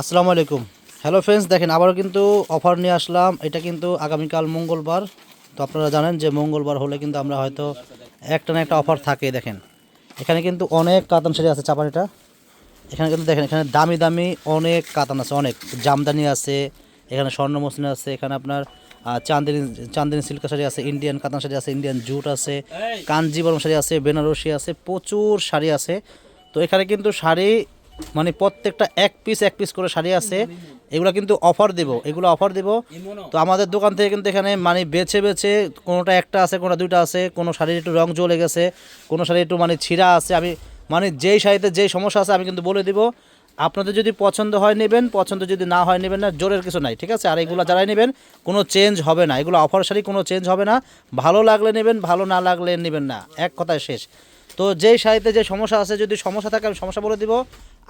আসসালামু আলাইকুম। Hello friends দেখেন আবারও কিন্তু অফার নিয়ে আসলাম। এটা কিন্তু আগামীকাল মঙ্গলবার। তো আপনারা জানেন যে মঙ্গলবার হলে কিন্তু আমরা হয়তো একটা না একটা অফার থাকে দেখেন। এখানে কিন্তু অনেক কাতান শাড়ি আছে চাপানিটা। এখানে কিন্তু দেখেন এখানে দামি দামি অনেক কাতান আছে অনেক। জামদানি আছে এখানে স্বর্ণ মসলিন আছে এখানে আপনার চান্দিনী চান্দিনী সিল্ক শাড়ি আছে ইন্ডিয়ান কাতান শাড়ি আছে ইন্ডিয়ান জুট আছে কাঞ্জিবরম শাড়ি আছে বেনারসি আছে প্রচুর শাড়ি আছে। তো এখানে কিন্তু শাড়ি মানে প্রত্যেকটা এক পিস এক পিস করে শাড়ি আছে। এগুলো কিন্তু অফার দেব। এগুলো অফার দেব। তো আমাদের দোকান থেকে কিন্তু এখানে মানে বেছে বেছে কোনোটা একটা আছে কোনোটা দুইটা আছে কোনো শাড়ির একটু রং জ্বলে গেছে কোনো শাড়ি একটু মানে ছিঁড়া আছে। আমি মানে যেই শাড়িতে যেই সমস্যা আছে আমি কিন্তু বলে দিব। আপনাদের যদি পছন্দ হয় নেবেন পছন্দ যদি না হয় নেবেন না জোরের কিছু নাই ঠিক আছে? আর এগুলো যারাই নেবেন কোনো চেঞ্জ হবে না। এগুলো অফার শাড়ি কোনো চেঞ্জ হবে না। ভালো লাগলে নেবেন ভালো না লাগলে নেবেন না। এক কথায় শেষ। তো যেই শাড়িতে যে সমস্যা আছে, যদি সমস্যা থাকে আমি সমস্যা বলে দিব।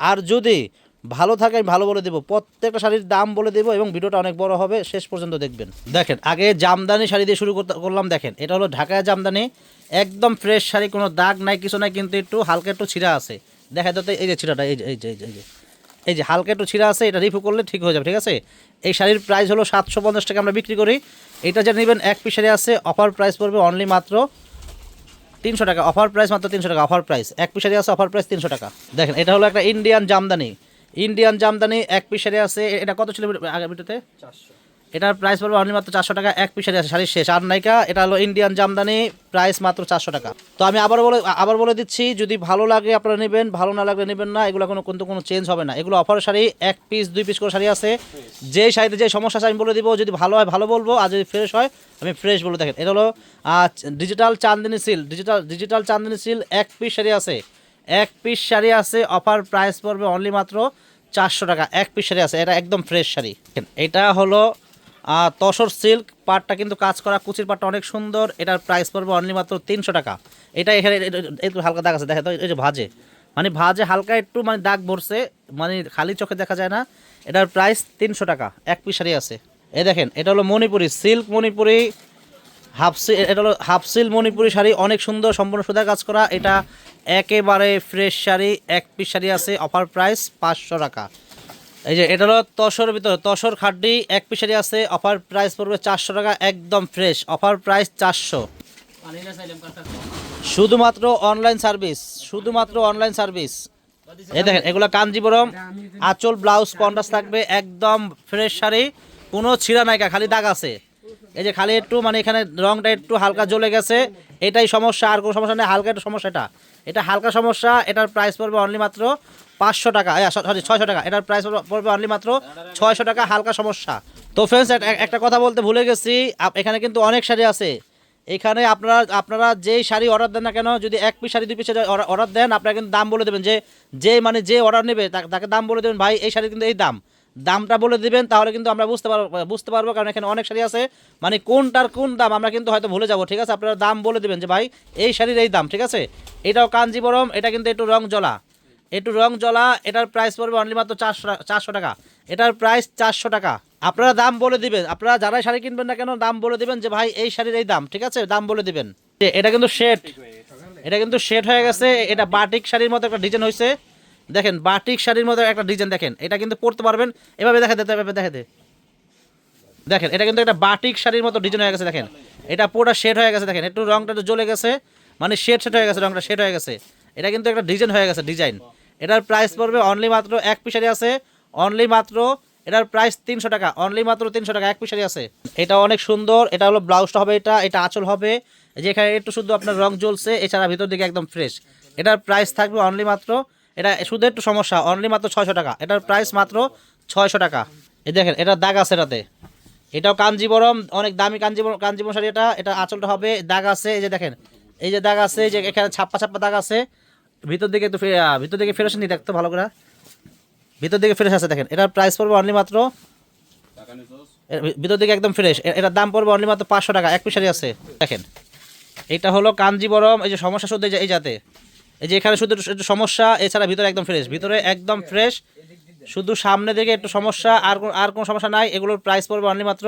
আর যদি ভালো থাকে, আমি ভালো বলে দিব। প্রত্যেকটা শাড়ির দাম বলে দেবো এবং ভিডিওটা অনেক বড় হবে। শেষ পর্যন্ত দেখবেন। দেখেন, আগে জামদানি শাড়ি দিয়ে শুরু করলাম, দেখেন। এটা হলো ঢাকায় জামদানি। একদম ফ্রেশ শাড়ি, কোনো দাগ নাই, কিছু নাই, কিন্তু একটু হালকা একটু ছিঁড়া আছে। দেখা যাতে এই যে ছিঁড়াটা, এই যে এই যে এই যে এই যে। এই যে হালকা একটু ছিঁড়া আছে, এটা রিফু করলে ঠিক হয়ে যাবে, ঠিক আছে? এই শাড়ির প্রাইস হলো সাতশো পঞ্চাশ টাকা আমরা বিক্রি করি। এটা যে নেবেন, এক পিস শাড়ি আছে অফার প্রাইস পড়বে অনলি মাত্র তিনশো টাকা অফার প্রাইস মাত্র তিনশো টাকা অফার প্রাইস এক পিসারি আছে অফার প্রাইস তিনশো টাকা। দেখেন, এটা হলো একটা ইন্ডিয়ান জামদানি। ইন্ডিয়ান জামদানি, এক পিসারি আছে, এটা কত ছিল আগে ভিডিওতে এটার প্রাইস পড়বে অনলি মাত্র চারশো টাকা, এক পিসের আছে, শাড়ির শেষ। আর নাইকা এটা হলো ইন্ডিয়ান জামদানি প্রাইস মাত্র চারশো টাকা। তো আমি আবার বলে আবার বলে দিচ্ছি, যদি ভালো লাগে আপনারা নেবেন, ভালো না লাগলে নেবেন না, এগুলো কোনো কিন্তু কোনো চেঞ্জ হবে না। এগুলো অফার শাড়ি, এক পিস দুই পিস করে শাড়ি আছে। যে শাড়িতে যে সমস্যা আছে, আমি বলে দিব, যদি ভালো হয়, ভালো বলব, আর যদি ফ্রেশ হয়, আমি ফ্রেশ বলে দেখেন। এটা হলো ডিজিটাল চান্দিনী সিল ডিজিটাল ডিজিটাল চান্দিনী সিল এক পিস শাড়ি আছে। এক পিস শাড়ি আছে অফার প্রাইস পড়বে অনলি মাত্র চারশো টাকা, এক পিস শাড়ি আছে, এটা একদম ফ্রেশ শাড়ি। এটা হলো তসর সিল্ক পাটটা কিন্তু কাজ করা, কুচির পাটটা অনেক সুন্দর। এটার প্রাইস পড়বে অনলি মাত্র তিনশো টাকা। এটা এখানে একটু হালকা দাগ আছে দেখা তো, এই যে ভাজে। মানে ভাজে হালকা একটু মানে দাগ ভরছে মানে খালি চোখে দেখা যায় না। এটার প্রাইস তিনশো টাকা, এক পিস শাড়ি আছে। এই দেখেন, এটা হলো Manipuri silk, Manipuri half silk এটা হলো হাফ সিল মণিপুরি শাড়ি, অনেক সুন্দর, সম্পূর্ণ সুতা কাজ করা। এটা একেবারে ফ্রেশ শাড়ি, এক পিস শাড়ি আছে অফার প্রাইস পাঁচশো টাকা। এই যে, এটা হলো তসর ভিতরে, তসর খাড্ডি এক পিসারি আছে, অফার প্রাইস পড়বে চারশো টাকা, একদম ফ্রেশ, অফার প্রাইস চারশো। শুধুমাত্র অনলাইন সার্ভিস, শুধুমাত্র অনলাইন সার্ভিস। এই দেখেন, এগুলো কাঞ্জিবরম, আঁচল, ব্লাউজ পন্ডাস থাকবে, একদম ফ্রেশ শাড়ি, কোনো ছিঁড়া নাইকা খালি দাগ আছে। এই যে, খালি একটু মানে এখানে রংটা একটু হালকা জ্বলে গেছে, এটাই সমস্যা, আর কোনো সমস্যা নেই, হালকা একটু সমস্যা এটা। এটা হালকা সমস্যা, এটার প্রাইস পড়বে অনলি মাত্র পাঁচশো টাকা সরি, ছয়শো টাকা। এটার প্রাইস পড়বে অনলি মাত্র ছয়শো টাকা, হালকা সমস্যা। তো ফ্রেন্ডস একটা কথা বলতে ভুলে গেছি। এখানে কিন্তু অনেক শাড়ি আছে। এখানে আপনারা আপনারা যেই শাড়ি অর্ডার দেন না কেন, যদি এক পিস শাড়ি, দুই পিস অর্ডার দেন, আপনারা কিন্তু দাম বলে দেবেন যে যে মানে যে অর্ডার নেবে তাকে দাম বলে দেবেন, ভাই, এই শাড়ি কিন্তু এই দাম। দামটা বলে দিবেন, তাহলে কিন্তু আমরা বুঝতে পারব বুঝতে পারব, কারণ এখানে অনেক শাড়ি আছে। মানে কোনটার কোন দাম, আমরা কিন্তু হয়তো ভুলে যাব, ঠিক আছে? আপনারা দাম বলে দিবেন যে, ভাই, এই শাড়ির এই দাম, ঠিক আছে? এটাও কাঞ্জিবরম, এটা কিন্তু একটু রং জ্বলা একটু রং জ্বলা এটার প্রাইস পড়বে অনলি মাত্র চারশো চারশো টাকা। এটার প্রাইস চারশো টাকা। আপনারা দাম বলে দিবেন। আপনারা যারাই শাড়ি কিনবেন না কেন, দাম বলে দিবেন যে, ভাই, এই শাড়ির এই দাম। ঠিক আছে? দাম বলে দিবেন। এটা কিন্তু শেড এটা কিন্তু শেড হয়ে গেছে। এটা বাটিক শাড়ির মতো একটা ডিজাইন হয়েছে দেখেন বাটিক শাড়ির মতো একটা ডিজাইন দেখেন। এটা কিন্তু পড়তে পারবেন। এভাবে দেখা দিতে এভাবে দেখা দেখেন, এটা কিন্তু একটা বাটিক শাড়ির মতো ডিজাইন হয়ে গেছে, দেখেন। এটা পুরোটা শেড হয়ে গেছে, দেখেন। একটু রংটা একটু জ্বলে গেছে। মানে শেড শেড হয়ে গেছে, রংটা শেড হয়ে গেছে। এটা কিন্তু একটা ডিজাইন হয়ে গেছে ডিজাইন এটার প্রাইস পড়বে অনলি মাত্র এক পিসারি আছে। অনলি মাত্র এটার প্রাইস তিনশো টাকা। অনলি মাত্র তিনশো টাকা, এক পিসারি আছে। এটা অনেক সুন্দর, এটা হলো ব্লাউজটা হবে এটা এটা আঁচল হবে। যেখানে একটু শুধু আপনার রং জ্বলছে, এছাড়া ভিতর দিকে একদম ফ্রেশ এটার প্রাইস থাকবে অনলি মাত্র, এটা শুধু একটু সমস্যা অনলি মাত্র ছয়শো টাকা। এটার প্রাইস মাত্র ছয়শো টাকা। এই দেখেন এটার দাগ আছে এটাতে। এটাও কাঞ্জিবরম, অনেক দামি কাঞ্জিবরম কাঞ্জিবরম শাড়ি এটা এটা আঁচলটা হবে, দাগ আছে, এই যে দেখেন। এই যে দাগ আছে যে এখানে ছাপ্পা ছাপ্পা দাগ আছে। ভিতর দিকে একটু ভিতর দিকে ফেরস নি দেখতো ভালো করে। ভিতর দিকে ফ্রেশ আছে দেখেন এটার প্রাইস পড়বে অনলি মাত্র ভিতর দিকে একদম ফ্রেশ এটার দাম পড়বে অনলি মাত্র পাঁচশো টাকা এক পিসারি আছে দেখেন। এটা হলো কাঞ্জিবরম এই যে সমস্যা শুধু এই যে- এই যাতে এই যে এখানে শুধু একটু- সমস্যা এছাড়া ভিতরে একদম ফ্রেশ ভিতরে একদম ফ্রেশ শুধু সামনে দিকে একটু সমস্যা আর কোন- আর কোনো সমস্যা নাই এগুলোর প্রাইস পড়বে অনলি মাত্র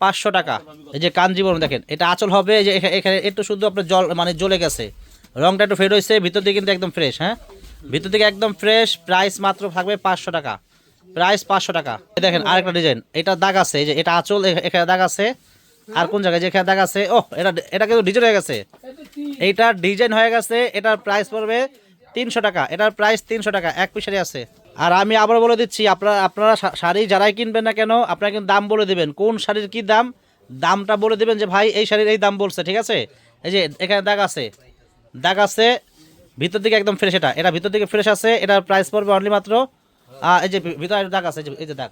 পাঁচশো টাকা। এই যে কাঞ্জিবরম দেখেন এটা আচল হবে এই যে এখানে একটু শুধু আপনার জল মানে জ্বলে গেছে। রংটা একটু ফেড হয়েছে, ভিতর দিকে কিন্তু একদম ফ্রেশ হ্যাঁ? ভিতর দিকে একদম ফ্রেশ প্রাইস মাত্র থাকবে পাঁচশো টাকা। প্রাইস পাঁচশো টাকা। দেখেন আরেকটা ডিজাইন এটা দাগ আছে, এই যে এটা আঁচল এখানে দাগ আছে। আর কোন জায়গায় যেখানে দাগ আছে ও এটা এটা কিন্তু ডিজাইন হয়ে গেছে। এইটা ডিজাইন হয়ে গেছে, এটার প্রাইস পড়বে তিনশো টাকা, এটার প্রাইস তিনশো টাকা, এক পিসারি আছে। আর আমি আবার বলে দিচ্ছি, আপনারা আপনারা শাড়ি যারাই কিনবেন না কেন, আপনারা কিন্তু দাম বলে দেবেন, কোন শাড়ির কি দাম? দামটা বলে দেবেন যে, ভাই, এই শাড়ির এই দাম বলছে, ঠিক আছে? এই যে এখানে দাগ আছে। দাগ আছে, ভিতর দিকে একদম ফ্রেশ এটা। এটা ভিতর দিকে ফ্রেশ আছে, এটার প্রাইস পড়বে অনলি মাত্র এই যে ভিতরে আরেকটা দাগ আছে, এই যে- দাগ।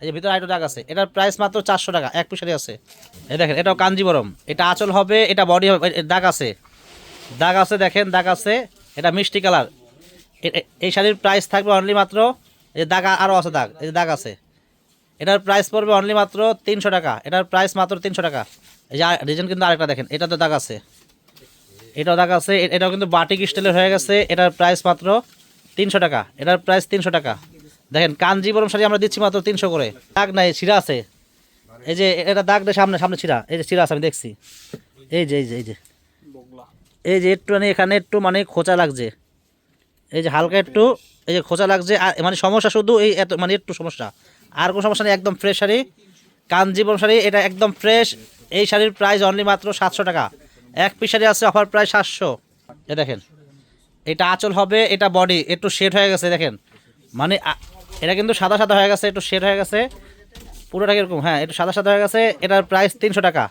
এই যে ভিতরে আরেকটা দাগ আছে, এটার প্রাইস মাত্র চারশো টাকা, এক পিসারি আছে। এই দেখেন, এটাও কাঞ্জিবরম। এটা আঁচল হবে, এটা বডি হবে দাগ আছে। দাগ আছে, দেখেন, দাগ আছে, এটা মিষ্টি কালার। এই শাড়ির প্রাইস থাকবে অনলি মাত্র, এই যে দাগ আরও আছে দাগ, এই যে দাগ আছে। এটার প্রাইস পড়বে অনলি মাত্র তিনশো টাকা, এটার প্রাইস মাত্র তিনশো টাকা। এই যে ডিজাইন কিন্তু আরেকটা দেখেন এটা তো দাগ আছে। এটাও দাগ আছে এটাও কিন্তু বাটিক স্টাইলের হয়ে গেছে, এটার প্রাইস মাত্র তিনশো টাকা, এটার প্রাইস তিনশো টাকা। দেখেন কাঞ্জিবরম শাড়ি আমরা দিচ্ছি মাত্র তিনশো করে। দাগ নাই, ছিঁড়া আছে। এই যে, এটা দাগ দেয় সামনে সামনে ছিঁড়া, এই যে ছিঁড়া আছে, আমি দেখছি। এই যে এই যে এই যে। এই যে একটু মানে এখানে একটু মানে খোঁচা লাগছে। এই যে হালকা একটু, এই যে খোঁচা লাগছে, আর মানে সমস্যা শুধু এই এত মানে একটু সমস্যা। আর কোনো সমস্যা নেই, একদম ফ্রেশ শাড়ি। কাঞ্জিবরম শাড়ি, এটা একদম ফ্রেশ এই শাড়ির প্রাইস অনলি মাত্র সাতশো টাকা। এক পিস শাড়ি আছে অফার প্রায় সাতশো। এ দেখেন, এটা আঁচল হবে, এটা বডি একটু শেড হয়ে গেছে, দেখেন। মানে এটা কিন্তু সাদা সাদা হয়ে গেছে, একটু শেড হয়ে গেছে। পুরোটা এরকম হ্যাঁ একটু সাদা সাদা হয়ে গেছে, এটার প্রাইস তিনশো টাকা।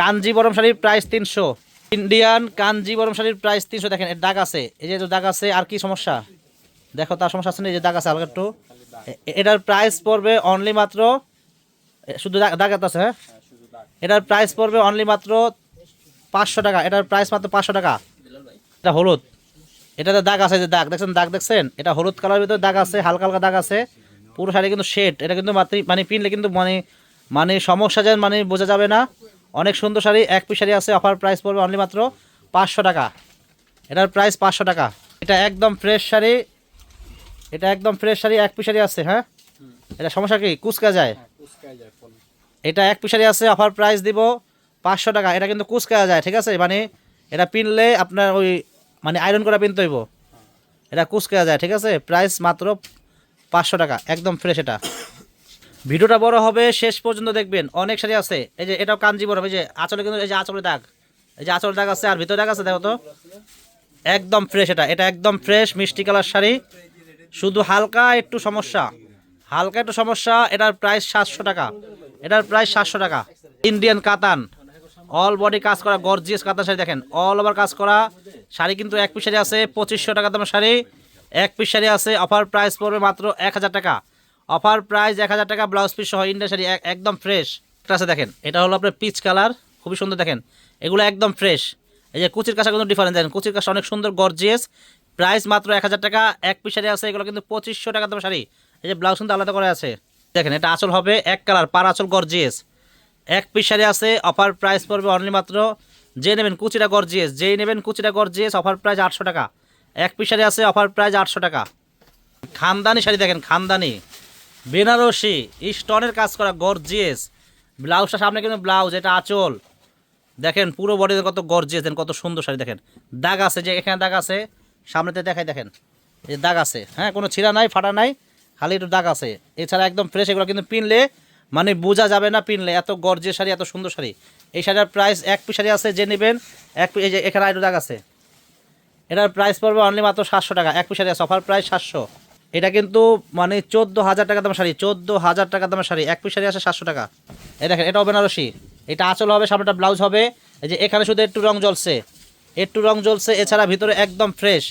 কাঞ্জিবরম শাড়ির প্রাইস তিনশো। ইন্ডিয়ান কাঞ্জিবরম শাড়ির প্রাইস তিনশো। দেখেন, এর দাগ আছে। এই যে দাগ আছে, আর কি সমস্যা? দেখো, তার সমস্যা আছে না, এই যে দাগ আছে হালকা একটু। এটার প্রাইস পড়বে অনলি মাত্র শুধু দাগ আছে হ্যাঁ? এটার প্রাইস পড়বে অনলি মাত্র পাঁচশো টাকা এটার প্রাইস মাত্র পাঁচশো টাকা। এটা হলুদ। এটাতে দাগ আছে যে দাগ দেখছেন দাগ দেখছেন? এটা হলুদ কালার ভিতরে দাগ আছে হালকা হালকা দাগ আছে। পুরো শাড়ি কিন্তু শেড এটা কিন্তু মাত্র মানে পিনলে কিন্তু মানে মানে সমস্যা যেন মানে বোঝা যাবে না। অনেক সুন্দর শাড়ি এক পিস শাড়ি আছে অফার প্রাইস পড়বে অনলি মাত্র পাঁচশো টাকা। এটার প্রাইস পাঁচশো টাকা। এটা একদম ফ্রেশ শাড়ি। এটা একদম ফ্রেশ শাড়ি এক পিস শাড়ি আছে হ্যাঁ? এটা সমস্যা কি? কুচকা যায়। এটা এক পিস শাড়ি আছে অফার প্রাইস দিব পাঁচশো টাকা, এটা কিন্তু কুচকা যায়, ঠিক আছে? মানে এটা পিনলে আপনার ওই মানে আয়রন করা পিনতে হইব। এটা কুচকা যায়, ঠিক আছে? প্রাইস মাত্র পাঁচশো টাকা, একদম ফ্রেশ এটা। ভিডিওটা বড় হবে, শেষ পর্যন্ত দেখবেন। অনেক শাড়ি আছে। এই যে এটাও কাঞ্জিবরম এই যে আঁচলে কিন্তু এই যে আঁচলে দাগ। এই যে আঁচলের দাগ আছে, আর ভিতরে দাগ আছে, দেখো তো। একদম ফ্রেশ এটা এটা একদম ফ্রেশ মিষ্টি কালার শাড়ি। শুধু হালকা একটু সমস্যা। হালকা একটু সমস্যা, এটার প্রাইস সাতশো টাকা। এটার প্রাইস সাতশো টাকা। ইন্ডিয়ান কাতান অল বডি কাজ করা গর্জিয়াস কাতান শাড়ি, দেখেন অল ওভার কাজ করা। শাড়ি কিন্তু এক পিস শাড়ি আছে, পঁচিশশো টাকা দামের শাড়ি। এক পিস শাড়ি আছে অফার প্রাইস পড়বে মাত্র এক হাজার টাকা। অফার প্রাইস এক হাজার টাকা ব্লাউজ পিস সহ ইন্ডিয়ান শাড়ি একদম ফ্রেশ আছে দেখেন, এটা হলো আপনার পিচ কালার খুবই সুন্দর দেখেন। এগুলো একদম ফ্রেশ এই যে কুচির কাঁচা কিন্তু ডিফারেন্স দেখেন, কুচির কাঁচা অনেক সুন্দর গর্জিয়াস প্রাইস মাত্র এক হাজার টাকা, এক পিস শাড়ি আছে, এগুলো কিন্তু পঁচিশশো টাকা দামের শাড়ি। এই যে ব্লাউজ কিন্তু আলাদা করে আছে। দেখেন, এটা আসল হবে এক কালার পার আসল গর্জিয়াস এক পিস আছে অফার প্রাইস পড়বে অনলি মাত্র, যে নেবেন কুচিটা গর্জিয়াস যেই নেবেন কুচিটা গর্জিয়াস অফার প্রাইস আটশো টাকা। এক পিস শাড়ি আছে অফার প্রাইস আটশো টাকা। খানদানি শাড়ি দেখেন, খানদানি। বেনারসি, স্টোনের কাজ করা গর্জিয়াস ব্লাউজটা সামনে কিন্তু ব্লাউজ, এটা আঁচল। দেখেন, পুরো বডিতে কত গর্জিয়াস দেন কত সুন্দর শাড়ি, দেখেন। দাগ আছে যে এখানে দাগ আছে, সামনেতে দেখাই, দেখেন। এই দাগ আছে হ্যাঁ কোনো ছিঁড়া নাই, ফাটা নাই, খালি একটু দাগ আছে। এছাড়া একদম ফ্রেশ এগুলো কিন্তু পিনলে মানে বোঝা যাবে না পিনলে, এত গর্জিয়াস শাড়ি, এত সুন্দর শাড়ি। এই শাড়ির প্রাইস এক পিস শাড়ি আছে, যে নেবেন, এক এই যে এখানে আইডো দাগ আছে। এটার প্রাইস পড়বে অনলি মাত্র সাতশো টাকা, এক পিস শাড়ি আছে অফার প্রাইস সাতশো। এটা কিন্তু মানে চোদ্দ হাজার টাকা দামের শাড়ি, চোদ্দ হাজার টাকা দামের শাড়ি, এক পিস শাড়ি আছে সাতশো টাকা। এই দেখেন, এটাও বেনারসি। এটা আঁচল হবে, সামনেটা ব্লাউজ হবে। এই যে এখানে শুধু একটু রং জ্বলছে। একটু রং জ্বলছে, এছাড়া ভিতরে একদম ফ্রেশ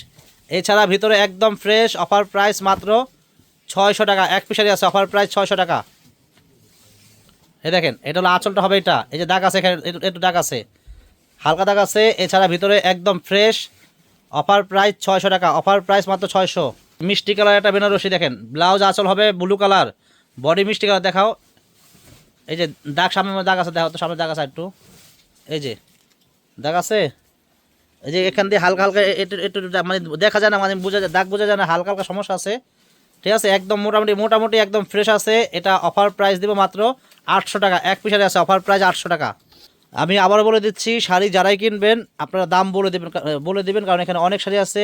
এছাড়া ভিতরে একদম ফ্রেশ অফার প্রাইস মাত্র ছয়শো টাকা, এক পিস শাড়ি আছে অফার প্রাইস ছয়শো টাকা। এই দেখেন, এটা হলো আঁচলটা হবে এটা। এই যে দাগ আছে এখানে একটু- দাগ আছে। হালকা দাগ আছে, এছাড়া ভিতরে একদম ফ্রেশ অফার প্রাইস ছয়শো টাকা অফার প্রাইস মাত্র ছয়শো। মিষ্টি কালার একটা বেনারসি দেখেন ব্লাউজ আঁচল হবে ব্লু কালার বডি মিষ্টি কালার দেখাও। এই যে দাগ সামনে দাগ আছে দেখো তো, সামনে দাগ আছে একটু এই যে, দাগ আছে? এই যে এখান দিয়ে হালকা হালকা একটু একটু মানে দেখা যায় না মানে বোঝা যায়, দাগ বোঝা যায় না, হালকা হালকা সমস্যা আছে। ঠিক আছে, একদম মোটামুটি মোটামুটি একদম ফ্রেশ আছে। এটা অফার প্রাইস দিব মাত্র আটশো টাকা। এক পিসারে আছে অফার প্রাইস আটশো টাকা। আমি আবার বলে দিচ্ছি, শাড়ি যারাই কিনবেন, আপনারা দাম বলে দেবেন বলে দেবেন, কারণ এখানে অনেক শাড়ি আছে,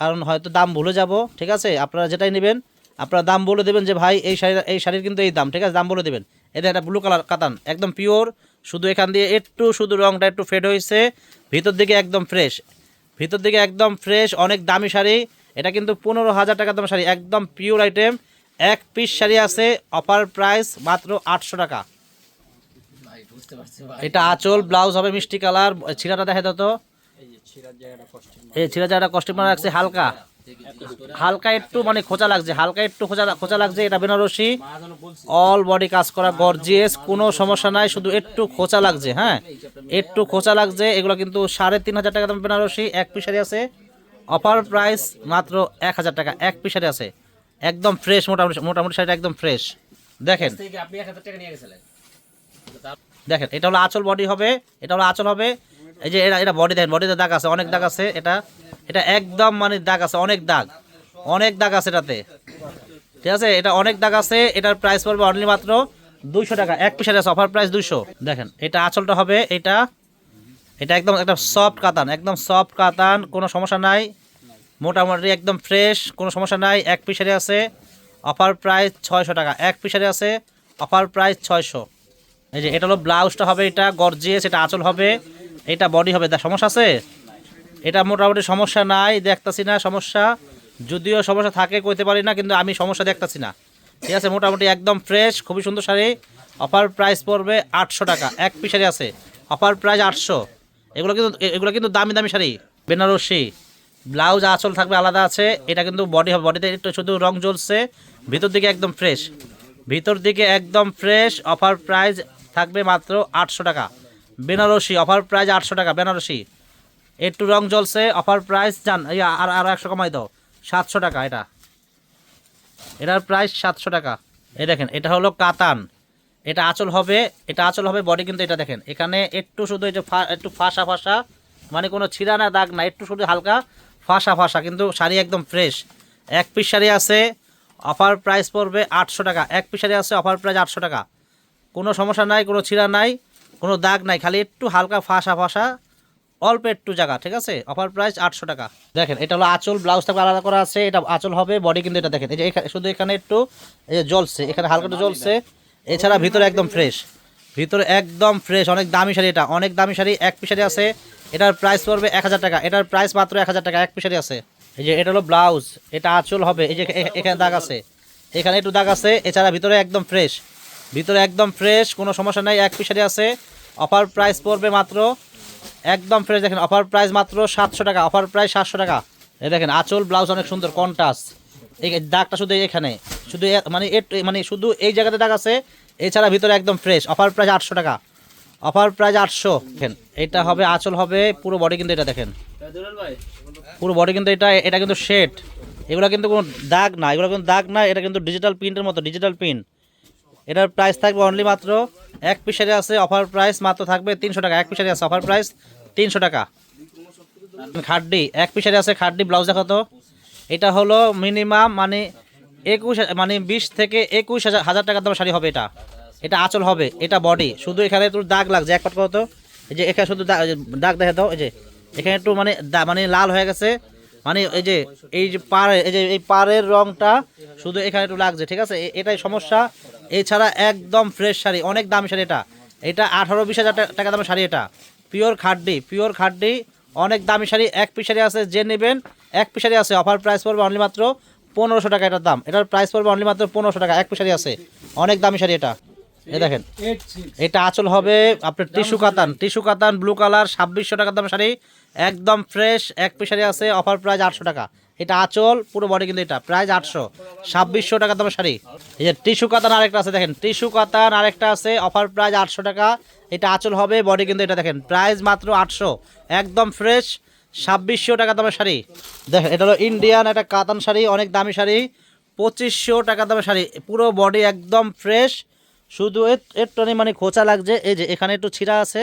কারণ হয়তো দাম ভুলে যাব, ঠিক আছে? আপনারা যেটাই নেবেন, আপনারা দাম বলে দেবেন যে, ভাই, এই শাড়ির এই শাড়ির কিন্তু এই দাম। ঠিক আছে? দাম বলে দেবেন। এটা একটা ব্লু কালার কাতান, একদম পিওর শুধু এখান দিয়ে একটু, শুধু রংটা একটু ফেড হয়েছে, ভিতর দিকে একদম ফ্রেশ ভিতর দিকে একদম ফ্রেশ অনেক দামি শাড়ি। এটা কিন্তু পনেরো হাজার টাকা দাম শাড়ি একদম পিওর আইটেম এক পিস শাড়ি আছে অফার প্রাইস মাত্র আটশো টাকা। এটা আঁচল ব্লাউজ হবে মিষ্টি কালার ছিঁড়াটা দেখা যেত এই ছিঁড়া জায়গাটা রাখছে হালকা। হালকা একটু মানে খোঁচা লাগছে হালকা একটু খোঁচা খোঁচা লাগছে এটা বেনারসি। অল বডি কাজ করা গর্জিয়াস কোনো সমস্যা নাই শুধু একটু খোঁচা লাগছে হ্যাঁ? একটু খোঁচা লাগছে এগুলো কিন্তু সাড়ে তিন হাজার টাকা দাম বেনারসি এক পিসারি আছে। অফার প্রাইস মাত্র এক হাজার টাকা। এক পিসারি আছে। একদম ফ্রেশ মোটামুটি মোটামুটি শাড়িটা একদম ফ্রেশ দেখেন। দেখেন এটা হলো আঁচল বডি হবে এটা হলো আঁচল হবে। এই যে এটা এটা বডি দেখেন বডিতে দাগ আছে অনেক দাগ আছে এটা। এটা একদম মানে দাগ আছে অনেক দাগ। অনেক দাগ আছে এটাতে। ঠিক আছে? এটা অনেক দাগ আছে এটার প্রাইস পড়বে অনলি মাত্র দুইশো টাকা। এক পিসের আছে অফার প্রাইস দুইশো। দেখেন এটা আঁচলটা হবে এটা এটা একদম একটা সফট কাতান একদম সফট কাতান কোনো সমস্যা নাই। মোটামুটি একদম ফ্রেশ কোনো সমস্যা নাই। এক পিসারে আছে অফার প্রাইস ছয়শো টাকা। এক পিসারে আছে অফার প্রাইস ছয়শো। এই যে এটা হলো ব্লাউজটা হবে, এটা গর্জিয়াস এটা আঁচল হবে, এটা বডি হবে। দা- সমস্যা আছে? এটা মোটামুটি সমস্যা নাই, দেখতাছি না, সমস্যা। যদিও সমস্যা থাকে, কইতে পারি না, কিন্তু আমি সমস্যা দেখতাছি না। ঠিক আছে, মোটামুটি একদম ফ্রেশ খুবই সুন্দর শাড়ি। অফার প্রাইস পড়বে আটশো টাকা। এক পিস শাড়ি আছে অফার প্রাইস আটশো। এগুলো কিন্তু এগুলো কিন্তু দামি দামি শাড়ি। বেনারসি। ব্লাউজ আঁচল থাকবে আলাদা আছে, এটা কিন্তু বডি হবে বডিতে একটু শুধু রং জ্বলছে, ভিতর দিকে একদম ফ্রেশ ভিতর দিকে একদম ফ্রেশ অফার প্রাইস থাকবে মাত্র আটশো টাকা। বেনারসি অফার প্রাইস আটশো টাকা, বেনারসি। একটু রং জ্বলছে অফার প্রাইস জান আর আর একশো কমাই দাও, সাতশো টাকা এটা। এটার প্রাইস সাতশো টাকা। এই দেখেন, এটা হলো কাতান। এটা আঁচল হবে, এটা আঁচল হবে বডি কিন্তু এটা দেখেন। এখানে একটু শুধু ফা- একটু ফাঁসা ফাঁসা মানে কোনো ছিঁড়া না, দাগ না, একটু শুধু হালকা ফাঁসা ফাঁসা, কিন্তু শাড়ি একদম ফ্রেশ এক পিস শাড়ি আছে অফার প্রাইস পড়বে আটশো টাকা। এক পিস শাড়ি আছে অফার প্রাইস আটশো টাকা। কোনো সমস্যা নাই, কোনো ছিঁড়া নাই, কোনো দাগ নাই, খালি একটু হালকা ফাঁসা ফাঁসা, অল্প একটু জায়গা, ঠিক আছে? অফার প্রাইস আটশো টাকা। দেখেন, এটা হলো আঁচল ব্লাউজ থাকবে আলাদা করা আছে, এটা আঁচল হবে বডি কিন্তু এটা দেখেন, এই যে শুধু এখানে একটু, এই যে জ্বলছে, এখানে হালকা একটু জ্বলছে, এছাড়া ভিতরে একদম ফ্রেশ ভিতরে একদম ফ্রেশ অনেক দামি শাড়ি এটা, অনেক দামি শাড়ি, এক পিস শাড়ি আছে এটার প্রাইস পড়বে এক হাজার টাকা। এটার প্রাইস মাত্র এক হাজার টাকা, এক পিস শাড়ি আছে। এই যে এটা হলো ব্লাউজ এটা আঁচল হবে, এই যে এখানে দাগ আছে। এখানে একটু দাগ আছে, এছাড়া ভিতরে একদম ফ্রেশ ভিতরে একদম ফ্রেশ কোনো সমস্যা নাই, এক পিস শাড়ি আছে। অফার প্রাইস পড়বে মাত্র, একদম ফ্রেশ দেখেন অফার প্রাইস মাত্র সাতশো টাকা অফার প্রাইস সাতশো টাকা। এই দেখেন, আঁচল ব্লাউজ অনেক সুন্দর কন্টাস এই দাগটা শুধু এখানে, শুধু মানে মানে শুধু এই জায়গাতে দাগ আছে, এছাড়া ভিতরে একদম ফ্রেশ অফার প্রাইস আটশো টাকা। অফার প্রাইস আটশো। দেখেন, এটা হবে, আঁচল হবে, পুরো বডি কিন্তু এটা দেখেন। পুরো বডি কিন্তু এটা এটা কিন্তু শেড এগুলো কিন্তু কোনো দাগ না, এগুলো কিন্তু দাগ না, এটা কিন্তু ডিজিটাল প্রিন্টের মতো ডিজিটাল প্রিন্ট এটার প্রাইস থাকবে অনলি মাত্র এক পিসারে আছে অফার প্রাইস মাত্র থাকবে তিনশো টাকা। এক পিসারে আছে অফার প্রাইস তিনশো টাকা। খাড্ডি, এক পিসারে আছে, খাড্ডি ব্লাউজ দেখো তো। এটা হলো মিনিমাম মানে একুশ মানে বিশ থেকে একুশ হাজার টাকার দাম শাড়ি হবে এটা। এটা আঁচল হবে, এটা বডি শুধু এখানে একটু দাগ লাগছে, এক পাট তো এই যে এখানে শুধু দাগ দেখে দাও, এই যে। এখানে একটু মানে মানে লাল হয়ে গেছে। মানে এই যে এই যে পাড়ে, এই যে, এই পাড়ের রংটা শুধু এখানে একটু লাগছে, ঠিক আছে? এটাই সমস্যা। এছাড়া একদম ফ্রেশ শাড়ি, অনেক দামি শাড়ি এটা। এটা আঠারো বিশ হাজার টাকা দামের শাড়ি এটা। পিওর খাড্ডি পিওর খাড্ডি, অনেক দামি শাড়ি। এক পিস শাড়ি আছে, যে নেবেন, এক পিস শাড়ি আছে। অফার প্রাইস পড়বে অনলি মাত্র পনেরোশো টাকা এটার দাম। এটার প্রাইস পড়বে অনলি মাত্র পনেরোশো টাকা। এক পিস শাড়ি আছে। অনেক দামি শাড়ি এটা। এ দেখেন। এটা আঁচল হবে আপনার টিস্যু কাতান। টিস্যু কাতান ব্লু কালার ছাব্বিশশো টাকার দাম শাড়ি। একদম ফ্রেশ এক পিস শাড়ি আছে অফার প্রাইস আটশো টাকা। এটা আঁচল পুরো বডি কিন্তু এটা প্রাইস আটশো। ছাব্বিশশো টাকার দামের শাড়ি। এই যে টিস্যু কাতান আরেকটা আছে দেখেন। টিস্যু কাতান আরেকটা আছে অফার প্রাইস আটশো টাকা। এটা আঁচল হবে বডি কিন্তু এটা দেখেন। প্রাইস মাত্র আটশো। একদম ফ্রেশ ছাব্বিশশো টাকা দামের শাড়ি। দেখেন এটা হলো ইন্ডিয়ান একটা কাতান শাড়ি অনেক দামি শাড়ি। পঁচিশশো টাকা দামের শাড়ি। পুরো বডি একদম ফ্রেশ শুধু এর- একটু মানে খোঁচা লাগছে এই যে এখানে একটু ছিঁড়া আছে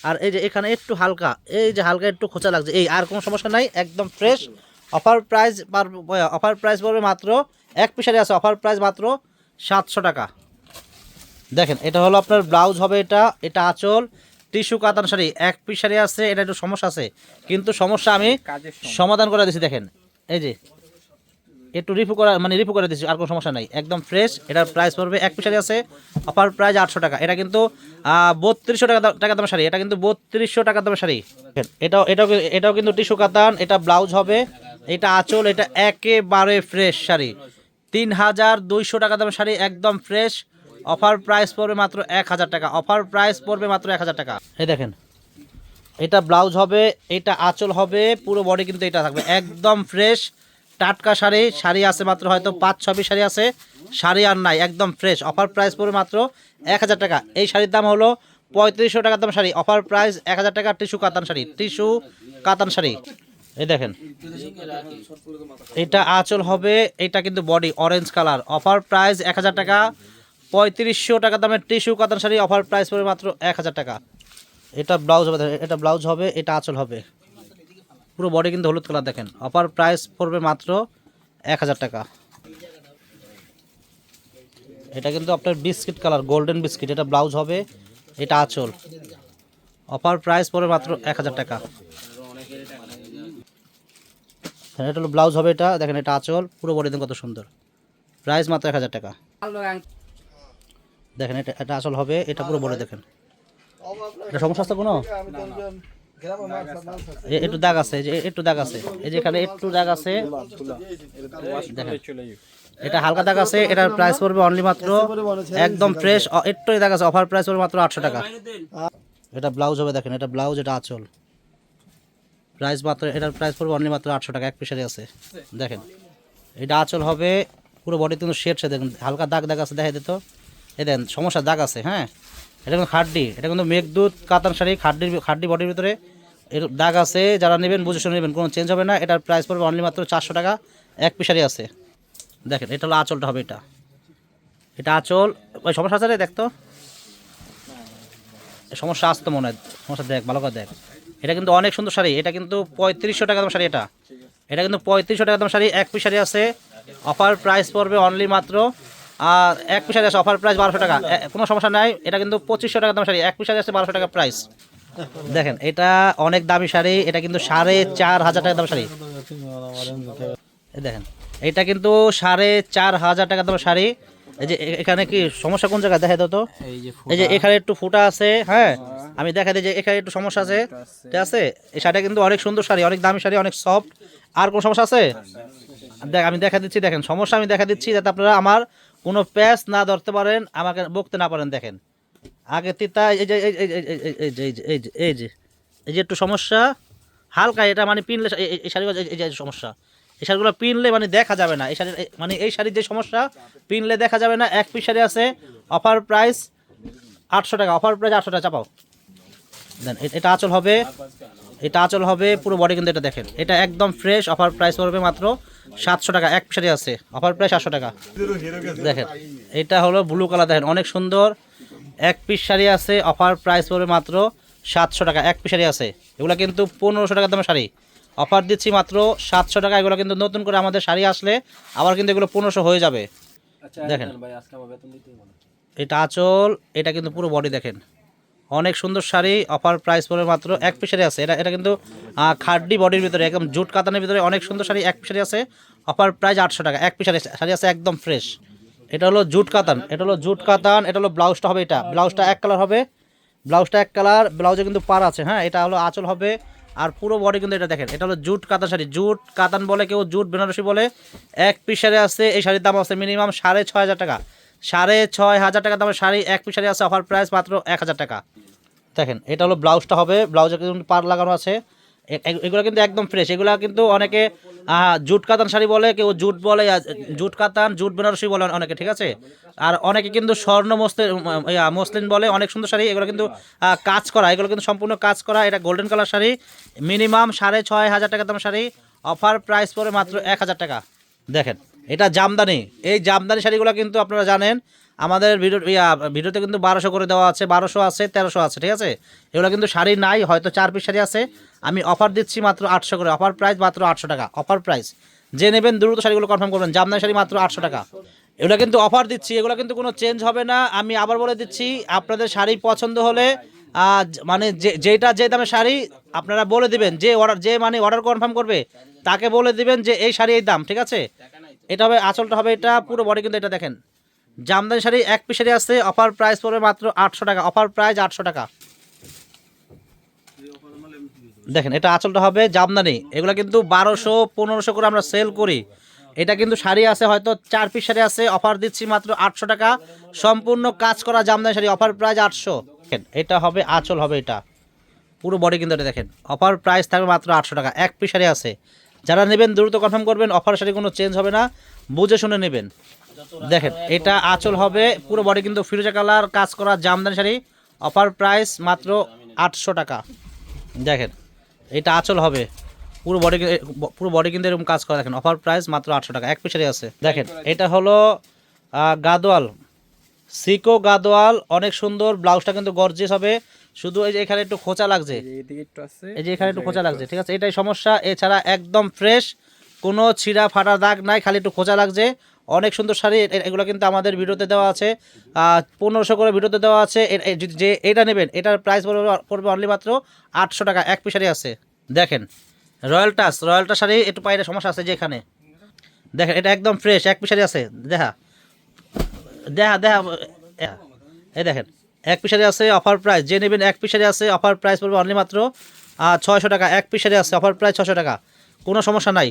আর এই যে এখানে একটু হালকা এই যে হালকা একটু খোঁচা লাগছে এই আর কোনো সমস্যা নাই একদম fresh offer price offer price পড়বে মাত্র এক পিসারে আছে অফার প্রাইস মাত্র সাতশো টাকা। দেখেন এটা হলো আপনার ব্লাউজ হবে এটা এটা আঁচল টিস্যু কাতান শাড়ি এক পিস শাড়ি আছে এটা একটু সমস্যা আছে কিন্তু সমস্যা আমি সমাধান করে দিছি দেখেন এই যে একটু রিফু করা মানে রিফু করে দিচ্ছি আর কোনো সমস্যা নাই। একদম ফ্রেশ এটার প্রাইস পড়বে এক পিস শাড়ি আছে অফার প্রাইস আটশো টাকা। এটা কিন্তু বত্রিশশো টাকা টাকা দামের শাড়ি। এটা কিন্তু বত্রিশশো টাকা দামের শাড়ি। এটাও এটাও এটাও কিন্তু টিস্যু কাতান, এটা ব্লাউজ হবে, এটা আঁচল, এটা একেবারে ফ্রেশ শাড়ি। তিন হাজার দুইশো টাকা দামের শাড়ি, একদম ফ্রেশ অফার প্রাইস পড়বে মাত্র এক হাজার টাকা। অফার প্রাইস পড়বে মাত্র এক হাজার টাকা। এই দেখেন, এটা ব্লাউজ হবে, এটা আঁচল হবে, পুরো বডি কিন্তু এটা থাকবে। একদম ফ্রেশ টাটকা শাড়ি শাড়ি আছে মাত্র হয়তো পাঁচ ছবি শাড়ি আছে। শাড়ি আর নাই, একদম ফ্রেশ অফার প্রাইস পড়বে মাত্র এক হাজার টাকা। এই শাড়ির দাম হলো পঁয়ত্রিশশো টাকার দাম শাড়ি। অফার প্রাইস এক হাজার টাকা টিস্যু কাতান শাড়ি। টিস্যু কাতান শাড়ি। এই দেখেন। এটা আঁচল হবে, এটা কিন্তু body orange colour offer price এক হাজার টাকা। পঁয়ত্রিশশো টাকা দামের টিস্যু কাতান শাড়ি। অফার প্রাইস পড়বে মাত্র এক হাজার টাকা। এটা ব্লাউজ হবে, এটা ব্লাউজ হবে, এটা আঁচল হবে। পুরো বডি কিন্তু হলুদ কালার দেখেন। অফার প্রাইস পড়বে মাত্র এক হাজার টাকা। এটা কিন্তু আপনার বিস্কিট কালার গোল্ডেন বিস্কিট এটা ব্লাউজ হবে এটা আঁচল। অফার প্রাইস পড়বে মাত্র এক হাজার টাকা। হ্যাঁ, এটা হলো ব্লাউজ হবে এটা। দেখেন এটা আঁচল পুরো বডি কত সুন্দর। প্রাইস মাত্র এক হাজার টাকা। দেখেন এটা এটা আসল হবে এটা পুরো বলে দেখেন। এটা সমস্যা আছে কোনো? একটু দাগ আছে যে একটু দাগ আছে। এই যে এখানে একটু দাগ আছে। এটা হালকা দাগ আছে এটার প্রাইস পড়বে অনলি মাত্র একদম ফ্রেশ একটু দাগ আছে অফার প্রাইস পড়বে মাত্র আটশো টাকা। এটা ব্লাউজ হবে দেখেন এটা ব্লাউজ এটা আঁচল। প্রাইস মাত্র এটার প্রাইস পড়বে অনলি মাত্র আটশো টাকা এক পিসারি আছে। দেখেন এটা আঁচল হবে পুরো বডি কিন্তু শেড সে দেখুন হালকা দাগ দাগ আছে দেখা দিত এই দেখেন সমস্যা দাগ আছে হ্যাঁ? এটা কিন্তু খাড্ডি, এটা কিন্তু মেঘদূত কাতান শাড়ি খাড্ডির খাড্ডি বডির ভিতরে এর দাগ আছে, যারা নেবেন বুঝে শুনে নেবেন, কোনো চেঞ্জ হবে না। এটার প্রাইস পড়বে অনলি মাত্র চারশো টাকা, এক পিসারি আছে। দেখেন, এটা হলো আঁচলটা হবে এটা। এটা আঁচল ওই সমস্যা আছে রে দেখতো সমস্যা আসতো মনে হয়। সমস্যা দেখ, ভালো করে দেখ। এটা কিন্তু অনেক সুন্দর শাড়ি, এটা কিন্তু পঁয়ত্রিশশো টাকা দাম শাড়ি এটা। এটা কিন্তু পঁয়ত্রিশশো টাকা দাম শাড়ি, এক পিস শাড়ি আছে। অফার প্রাইস পড়বে অনলি মাত্র আর এক পিস শাড়ি আছে অফার প্রাইস বারোশো টাকা। কোনো সমস্যা নাই এটা কিন্তু পঁচিশশো টাকা দাম শাড়ি। এক পিস শাড়ি আছে বারোশো টাকা প্রাইস দেখেন এটা অনেক দামি শাড়ি এটা কিন্তু সাড়ে চার হাজার টাকা দাম শাড়ি। দেখেন এটা কিন্তু সাড়ে চার হাজার টাকা দাম শাড়ি। এই যে এখানে কি সমস্যা কোন জায়গায়? দেখা দাও তো। এই যে এই যে এখানে একটু ফুটা আছে হ্যাঁ? আমি দেখা দিই যে এখানে একটু সমস্যা আছে। ঠিক আছে? এই শাড়িটা কিন্তু অনেক সুন্দর শাড়ি অনেক দামি শাড়ি অনেক সফট আর কোনো সমস্যা আছে? দেখ আমি দেখা দিচ্ছি দেখেন সমস্যা আমি দেখা দিচ্ছি যাতে আপনারা আমার কোনো প্যাচ না ধরতে পারেন, আমাকে বকতে না পারেন, দেখেন। আগে তিতা এই যে এই যে এই যে এই যে এই যে এই যে একটু সমস্যা, হালকা এটা মানে পিনলে, এই- শাড়িগুলো, এই যে সমস্যা। এই শাড়িগুলো পিনলে মানে দেখা যাবে না, এই শাড়ি মানে এই শাড়ির যে সমস্যা, পিনলে দেখা যাবে না, এক পিস শাড়ি আছে অফার প্রাইস আটশো টাকা অফার প্রাইস আটশো টাকা, চাপাও। দেন এটা আঁচল হবে, এটা আঁচল হবে, পুরো বডি কিন্তু এটা দেখেন। এটা একদম ফ্রেশ অফার প্রাইস পড়বে মাত্র সাতশো টাকা এক শাড়ি আছে। অফার প্রায় সাতশো টাকা। দেখেন এটা হলো ব্লু কালার দেখেন অনেক সুন্দর। এক পিস শাড়ি আছে অফার প্রাইস পড়বে মাত্র সাতশো টাকা এক পিস শাড়ি আছে। এগুলো কিন্তু পনেরোশো টাকা দামের শাড়ি। অফার দিচ্ছি মাত্র সাতশো টাকা এগুলো কিন্তু নতুন করে আমাদের শাড়ি আসলে আবার কিন্তু এগুলো পনেরোশো হয়ে যাবে। আচ্ছা দেখেন। এটা আঁচল এটা কিন্তু পুরো বডি দেখেন। অনেক সুন্দর শাড়ি অফার প্রাইস পড়বে মাত্র এক পিসারি আছে। এটা এটা কিন্তু খাড্ডি বডির ভিতরে একদম জুট কাতানের ভিতরে অনেক সুন্দর শাড়ি, এক পিসারি আছে। অফার প্রাইস আটশো টাকা, এক পিসারি শাড়ি আছে একদম ফ্রেশ এটা হলো জুট কাতান, এটা হলো জুট কাতান, এটা হলো ব্লাউজটা হবে এটা। ব্লাউজটা এক কালার হবে ব্লাউজটা এক কালার ব্লাউজে কিন্তু পার আছে হ্যাঁ? এটা হলো আঁচল হবে, আর পুরো বডি কিন্তু এটা দেখেন, এটা হলো জুট কাতান শাড়ি। জুট কাতান বলে কেউ, জুট বেনারসি বলে, এক পিস শাড়ি আছে, এই শাড়ির দাম আছে মিনিমাম সাড়ে ছয় হাজার টাকা। সাড়ে ছয় হাজার টাকা দামের শাড়ি, এক পিস শাড়ি আছে অফার প্রাইস মাত্র এক হাজার টাকা। দেখেন, এটা হলো ব্লাউজটা হবে, ব্লাউজে কিন্তু পার লাগানো আছে। এগুলো কিন্তু একদম ফ্রেশ এগুলো কিন্তু অনেকে জুট কাতান শাড়ি বলে, কেউ জুট বলে জুট কাতান, জুট বেনারসি বলে অনেকে, ঠিক আছে? আর অনেকে কিন্তু স্বর্ণ মসলিন বলে, অনেক সুন্দর শাড়ি, এগুলো কিন্তু কাজ করা, এগুলো কিন্তু সম্পূর্ণ কাজ করা, এটা গোল্ডেন কালার শাড়ি মিনিমাম সাড়ে ছয় হাজার টাকা দাম শাড়ি অফার প্রাইস পরে মাত্র এক হাজার টাকা। দেখেন এটা জামদানি। এই জামদানি শাড়িগুলো কিন্তু আপনারা জানেন, আমাদের ভিডিও ভিডিওতে কিন্তু বারোশো করে দেওয়া আছে, বারোশো আছে, তেরোশো আছে, ঠিক আছে? এগুলো কিন্তু শাড়ি নাই, হয়তো চার পিস শাড়ি আছে। আমি অফার দিচ্ছি মাত্র আটশো করে, অফার প্রাইস মাত্র আটশো টাকা, অফার প্রাইস। যে নেবেন দ্রুত শাড়িগুলো কনফার্ম করবেন, জামদানি শাড়ি মাত্র আটশো টাকা। এগুলো কিন্তু অফার দিচ্ছি, এগুলো কিন্তু কোনো চেঞ্জ হবে না। আমি আবার বলে দিচ্ছি, আপনাদের শাড়ি পছন্দ হলে মানে যে যেটা যে দামে শাড়ি, আপনারা বলে দিবেন, যে অর্ডার যে মানে অর্ডার কনফার্ম করবে, তাকে বলে দিবেন যে এই শাড়ি এই দাম, ঠিক আছে? এটা হবে, আঁচলটা হবে এটা পুরো বডি কিন্তু এটা দেখেন। জামদানি শাড়ি, এক পিস শাড়ি আছে অফার প্রাইস পড়বে মাত্র আটশো টাকা অফার প্রাইস আটশো টাকা। দেখেন, এটা আঁচলটা হবে জামদানি, এগুলো কিন্তু বারোশো, পনেরোশো করে আমরা সেল করি। এটা কিন্তু শাড়ি আছে, হয়তো চার পিস শাড়ি আছে অফার দিচ্ছি মাত্র আটশো টাকা। সম্পূর্ণ কাজ করা জামদানি শাড়ি অফার প্রাইস আটশো। এটা হবে, আঁচল হবে এটা। পুরো বডি কিন্তু এটা দেখেন অফার প্রাইস থাকবে মাত্র আটশো টাকা, এক পিস শাড়ি আছে। যারা নেবেন, দ্রুত কনফার্ম করবেন অফার শাড়ি কোনো চেঞ্জ হবে না। বুঝে শুনে নেবেন। দেখেন, এটা আঁচল হবে, পুরো বডি কিন্তু ফিরোজা কালার, কাজ করা জামদানি শাড়ি। অফার প্রাইস মাত্র আটশো টাকা। দেখেন, এটা আঁচল হবে। পুরো বডি পুরো বডি কিন্তু এরকম কাজ করা। দেখেন অফার প্রাইস মাত্র আটশো টাকা। এক পিসারি আছে। দেখেন, এটা হলো গাদোয়াল। সিকো গাদোয়াল অনেক সুন্দর ব্লাউজটা কিন্তু গর্জিয়াস হবে। শুধু এই যে এখানে একটু খোঁচা লাগছে। এদিকে একটু আছে এই যে এখানে একটু খোঁচা লাগছে ঠিক আছে? এটাই সমস্যা। এছাড়া একদম ফ্রেশ কোনো ছিঁড়া ফাটা দাগ নাই খালি একটু খোঁচা লাগছে। অনেক সুন্দর শাড়ি এগুলো কিন্তু আমাদের ভিডিওতে দেওয়া আছে। পনেরোশো করে ভিডিওতে দেওয়া আছে। যে এটা নেবেন এটার প্রাইস পড়বে পড়বে অনলি মাত্র আটশো টাকা এক পিস শাড়ি আছে। দেখেন royal touch royal touch sari একটু পাইরে সমস্যা আছে যে এখানে। দেখেন এটা একদম ফ্রেশ এক পিস শাড়ি আছে। দেখা। দেখা দেখা এই দেখেন এক পিসারি আছে অফার প্রাইস যে নেবেন এক পিসারি আছে অফার প্রাইস পড়বে অনলি মাত্র ছয়শো টাকা এক পিসারি আছে অফার প্রাইস ছশো টাকা কোনো সমস্যা নাই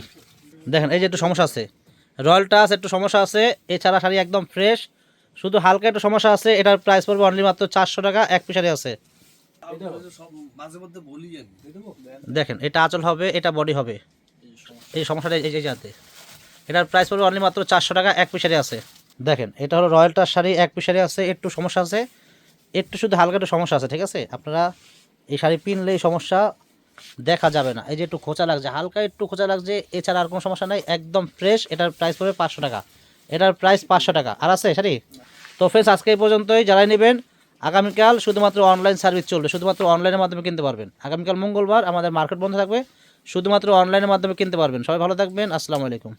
দেখেন এই যে একটু সমস্যা আছে রয়্যাল টাচ একটু সমস্যা আছে এছাড়া শাড়ি একদম ফ্রেশ শুধু হালকা একটু সমস্যা আছে এটার প্রাইস পড়বে অনলি মাত্র চারশো টাকা এক পিসারি আছে দেখেন এটা আঁচল হবে এটা বডি হবে এই সমস্যাটা এই যে যাতে এটার প্রাইস পড়বে অনলি মাত্র চারশো টাকা এক পিসারি আছে দেখেন, এটা হলো রয়্যালটার শাড়ি, এক পিসারি আছে, একটু সমস্যা আছে। একটু শুধু হালকা একটু সমস্যা আছে, ঠিক আছে? আপনারা এই শাড়ি পিনলে এই সমস্যা দেখা যাবে না। এই যে একটু খোঁচা লাগছে, হালকা একটু খোঁচা লাগছে, এছাড়া আর কোনো সমস্যা নাই, একদম ফ্রেশ এটার প্রাইস পড়বে পাঁচশো টাকা। এটার প্রাইস পাঁচশো টাকা। আর আছে শাড়ি? তো ফ্রেন্ডস আজকে এই পর্যন্তই, যারাই নেবেন, আগামীকাল শুধুমাত্র অনলাইন সার্ভিস চলবে, শুধুমাত্র অনলাইনের মাধ্যমে কিনতে পারবেন। আগামীকাল মঙ্গলবার আমাদের মার্কেট বন্ধ থাকবে, শুধুমাত্র অনলাইনের মাধ্যমে কিনতে পারবেন। সবাই ভালো থাকবেন, আসসালামু আলাইকুম।